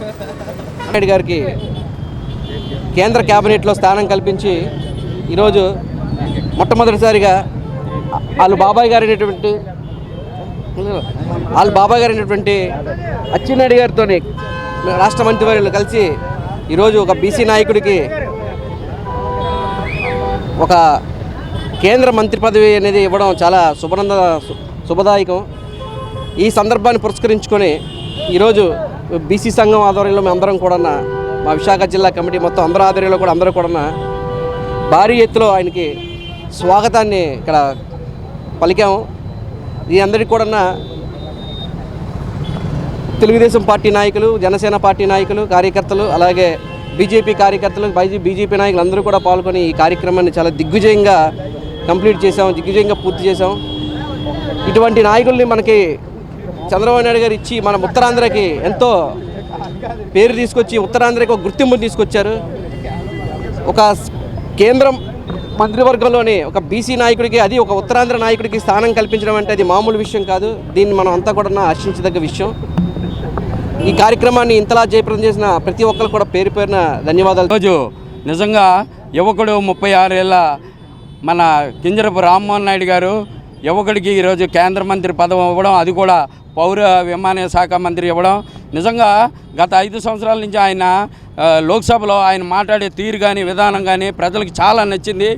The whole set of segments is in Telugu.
నాయుడు గారికి కేంద్ర కేబినెట్లో స్థానం కల్పించి ఈరోజు మొట్టమొదటిసారిగా వాళ్ళు బాబాయ్ గారు అయినటువంటి వాళ్ళు బాబాయ్ గారు అయినటువంటి అచ్చెన్నాయుడు గారితో రాష్ట్ర మంత్రివర్యులు కలిసి ఈరోజు ఒక బీసీ నాయకుడికి ఒక కేంద్ర మంత్రి పదవి అనేది ఇవ్వడం చాలా శుభనంద శుభదాయకం. ఈ సందర్భాన్ని పురస్కరించుకొని ఈరోజు బీసీ సంఘం ఆధ్వర్యంలో మేము అందరం కూడా మా విశాఖ జిల్లా కమిటీ మొత్తం అందరి ఆధ్వర్యంలో కూడా అందరూ కూడా భారీ ఎత్తులో ఆయనకి స్వాగతాన్ని ఇక్కడ పలికాము. ఈ అందరికీ కూడా తెలుగుదేశం పార్టీ నాయకులు జనసేన పార్టీ నాయకులు కార్యకర్తలు అలాగే బీజేపీ కార్యకర్తలు బైజీ బీజేపీ నాయకులు అందరూ కూడా పాల్గొని ఈ కార్యక్రమాన్ని చాలా దిగ్విజయంగా కంప్లీట్ చేసాం దిగ్విజయంగా పూర్తి చేసాం ఇటువంటి నాయకుల్ని మనకి చంద్రబాబు నాయుడు గారు ఇచ్చి మన ఉత్తరాంధ్రకి ఎంతో పేరు తీసుకొచ్చి ఉత్తరాంధ్రకి ఒక గుర్తింపు తీసుకొచ్చారు. ఒక కేంద్రం మంత్రివర్గంలోని ఒక బీసీ నాయకుడికి అది ఒక ఉత్తరాంధ్ర నాయకుడికి స్థానం కల్పించడం అంటే అది మామూలు విషయం కాదు. దీన్ని మనం అంతా కూడా హర్షించదగ్గ విషయం. ఈ కార్యక్రమాన్ని ఇంతలా జయప్రదం చేసిన ప్రతి ఒక్కరు కూడా పేరు పేరున ధన్యవాదాలు. రోజు నిజంగా యువకుడు ముప్పై ఆరేళ్ళ మన కింజరపు రామ్మోహన్ నాయుడు గారు యువకుడికి ఈరోజు కేంద్ర మంత్రి పదవి ఇవ్వడం అది కూడా పౌర విమానయ శాఖ మంత్రి ఇవ్వడం. నిజంగా గత ఐదు సంవత్సరాల నుంచి ఆయన లోక్సభలో ఆయన మాట్లాడే తీరు కానీ విధానం కానీ ప్రజలకు చాలా నచ్చింది.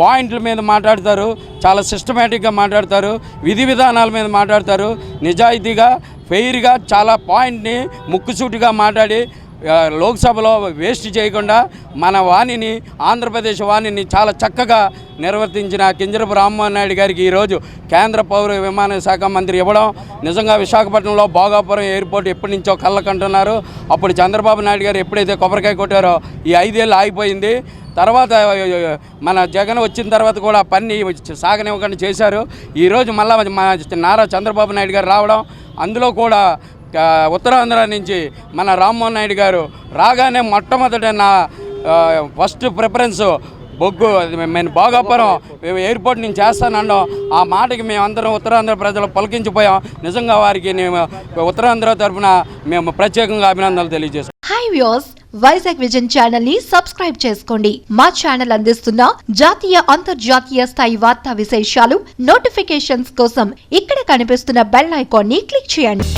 పాయింట్ల మీద మాట్లాడతారు చాలా సిస్టమేటిక్గా మాట్లాడతారు విధి విధానాల మీద మాట్లాడతారు. నిజాయితీగా ఫెయిర్గా చాలా పాయింట్ని ముక్కుసూటిగా మాట్లాడి లోక్సభలో వేస్ట్ చేయకుండా మన వాణిని ఆంధ్రప్రదేశ్ వాణిని చాలా చక్కగా నిర్వర్తించిన కింజరపు రామ్మోహన్ నాయుడు గారికి ఈరోజు కేంద్ర పౌర విమాన శాఖ మంత్రి ఇవ్వడం. నిజంగా విశాఖపట్నంలో భోగాపురం ఎయిర్పోర్ట్ ఎప్పటి నుంచో కళ్ళకంటున్నారు. అప్పుడు చంద్రబాబు నాయుడు గారు ఎప్పుడైతే కొబ్బరికాయ కొట్టారో ఈ ఐదేళ్ళు ఆగిపోయింది. తర్వాత మన జగన్ వచ్చిన తర్వాత కూడా పని సాగనివ్వకుండా చేశారు. ఈరోజు మళ్ళీ మన నారా చంద్రబాబు నాయుడు గారు రావడం. అందులో కూడా ఉత్తరాంధ్ర నుంచి మన రామ్మోహన్ నాయుడు గారు రాగానే మొట్టమొదట నా ఫస్ట్ ప్రిఫరెన్స్ బొగ్గు మేము భోగాపురం ఎయిర్పోర్ట్ నుంచి చేస్తానన్నాం. ఆ మాటకి మేమందరం ఉత్తరాంధ్ర ప్రజలు పలికించిపోయాం. నిజంగా వారికి మేము ఉత్తరాంధ్ర తరఫున మేము ప్రత్యేకంగా అభినందనలు తెలియజేస్తాం. హాయ్ వ్యూస్ వైజాగ్ విజన్ ఛానల్ని సబ్స్క్రైబ్ చేసుకోండి. మా ఛానల్ అందిస్తున్న జాతీయ అంతర్జాతీయ స్థాయి వార్తా విశేషాలు నోటిఫికేషన్స్ కోసం ఇక్కడ కనిపిస్తున్న బెల్ ఐకాన్ని క్లిక్ చేయండి.